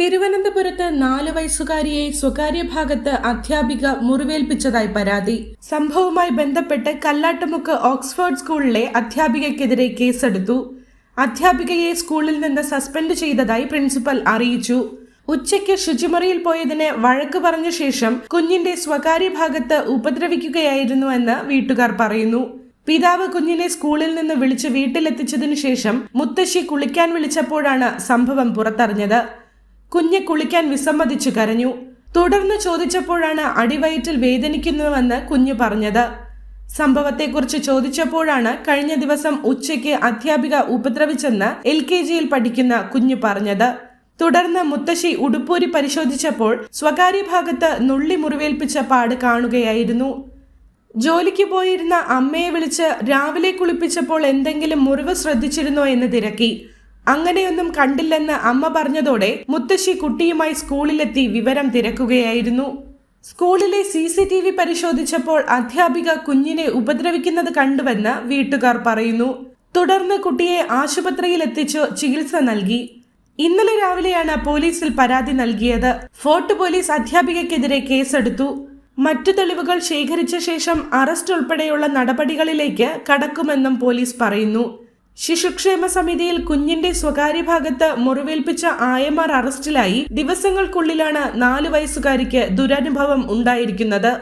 തിരുവനന്തപുരത്ത് നാല് വയസ്സുകാരിയെ സ്വകാര്യ ഭാഗത്ത് അധ്യാപിക മുറിവേൽപ്പിച്ചതായി പരാതി. സംഭവവുമായി ബന്ധപ്പെട്ട് കല്ലാട്ടുമുക്ക് ഓക്സ്ഫോർഡ് സ്കൂളിലെ അധ്യാപികയ്ക്കെതിരെ കേസെടുത്തു. അധ്യാപികയെ സ്കൂളിൽ നിന്ന് സസ്പെൻഡ് ചെയ്തതായി പ്രിൻസിപ്പൽ അറിയിച്ചു. ഉച്ചയ്ക്ക് ശുചിമുറിയിൽ പോയതിന് വഴക്ക് പറഞ്ഞ ശേഷം കുഞ്ഞിന്റെ സ്വകാര്യ ഭാഗത്ത് ഉപദ്രവിക്കുകയായിരുന്നുവെന്ന് വീട്ടുകാർ പറയുന്നു. പിതാവ് കുഞ്ഞിനെ സ്കൂളിൽ നിന്ന് വിളിച്ച് വീട്ടിലെത്തിച്ചതിനു ശേഷം മുത്തശ്ശി കുളിക്കാൻ വിളിച്ചപ്പോഴാണ് സംഭവം പുറത്തറിഞ്ഞത്. കുഞ്ഞ് കുളിക്കാൻ വിസമ്മതിച്ചു കരഞ്ഞു. തുടർന്ന് ചോദിച്ചപ്പോഴാണ് അടിവയറ്റിൽ വേദനിക്കുന്നുവെന്ന് കുഞ്ഞ് പറഞ്ഞത്. സംഭവത്തെക്കുറിച്ച് ചോദിച്ചപ്പോഴാണ് കഴിഞ്ഞ ദിവസം ഉച്ചയ്ക്ക് അധ്യാപിക ഉപദ്രവിച്ചെന്ന് എൽ കെ ജിയിൽ പഠിക്കുന്ന കുഞ്ഞ് പറഞ്ഞത്. തുടർന്ന് മുത്തശ്ശി ഉടുപ്പൂരി പരിശോധിച്ചപ്പോൾ സ്വകാര്യ ഭാഗത്ത് നുള്ളി മുറിവേൽപ്പിച്ച പാട് കാണുകയായിരുന്നു. ജോലിക്ക് പോയിരുന്ന അമ്മയെ വിളിച്ച് രാവിലെ കുളിപ്പിച്ചപ്പോൾ എന്തെങ്കിലും മുറിവ് ശ്രദ്ധിച്ചിരുന്നോ എന്ന് തിരക്കി. അങ്ങനെയൊന്നും കണ്ടില്ലെന്ന് അമ്മ പറഞ്ഞതോടെ മുത്തശ്ശി കുട്ടിയുമായി സ്കൂളിലെത്തി വിവരം തിരക്കുകയായിരുന്നു. സ്കൂളിലെ സി സി ടി വി പരിശോധിച്ചപ്പോൾ അധ്യാപിക കുഞ്ഞിനെ ഉപദ്രവിക്കുന്നത് കണ്ടുവെന്ന് വീട്ടുകാർ പറയുന്നു. തുടർന്ന് കുട്ടിയെ ആശുപത്രിയിൽ എത്തിച്ചു ചികിത്സ നൽകി. ഇന്നലെ രാവിലെയാണ് പോലീസിൽ പരാതി നൽകിയത്. ഫോർട്ട് പോലീസ് അധ്യാപികയ്ക്കെതിരെ കേസെടുത്തു. മറ്റു തെളിവുകൾ ശേഖരിച്ച ശേഷം അറസ്റ്റ് ഉൾപ്പെടെയുള്ള നടപടികളിലേക്ക് കടക്കുമെന്നും പോലീസ് പറയുന്നു. ശിശുക്ഷേമ സമിതിയിൽ കുഞ്ഞിന്റെ സ്വകാര്യ ഭാഗത്ത് മുറിവേൽപ്പിച്ച ആയമാർ അറസ്റ്റിലായി ദിവസങ്ങൾക്കുള്ളിലാണ് നാലു വയസ്സുകാരിക്ക് ദുരനുഭവം ഉണ്ടായിരിക്കുന്നത്.